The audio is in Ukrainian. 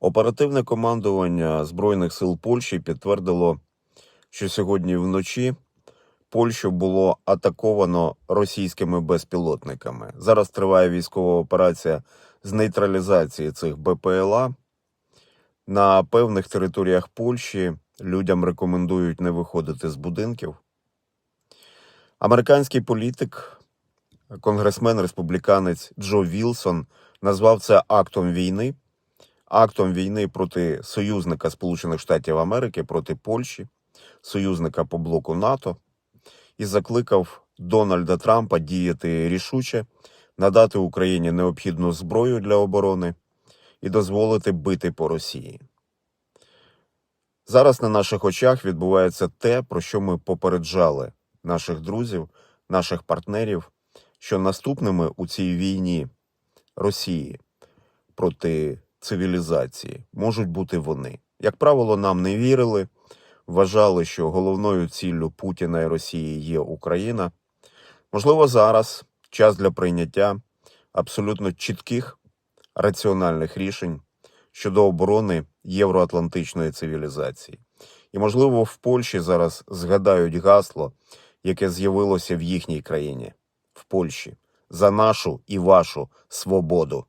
Оперативне командування Збройних сил Польщі підтвердило, що сьогодні вночі Польщу було атаковано російськими безпілотниками. Зараз триває військова операція з нейтралізації цих БПЛА. На певних територіях Польщі людям рекомендують не виходити з будинків. Американський політик, конгресмен республіканець Джо Вілсон назвав це актом війни, актом війни проти союзника Сполучених Штатів Америки, проти Польщі, союзника по блоку НАТО, і закликав Дональда Трампа діяти рішуче, надати Україні необхідну зброю для оборони і дозволити бити по Росії. Зараз на наших очах відбувається те, про що ми попереджали наших друзів, наших партнерів, що наступними у цій війні Росії проти цивілізації можуть бути вони. Як правило, нам не вірили, вважали, що головною ціллю Путіна і Росії є Україна. Можливо, зараз час для прийняття абсолютно чітких раціональних рішень щодо оборони євроатлантичної цивілізації. І, можливо, в Польщі зараз згадають гасло, яке з'явилося в їхній країні, в Польщі, за нашу і вашу свободу.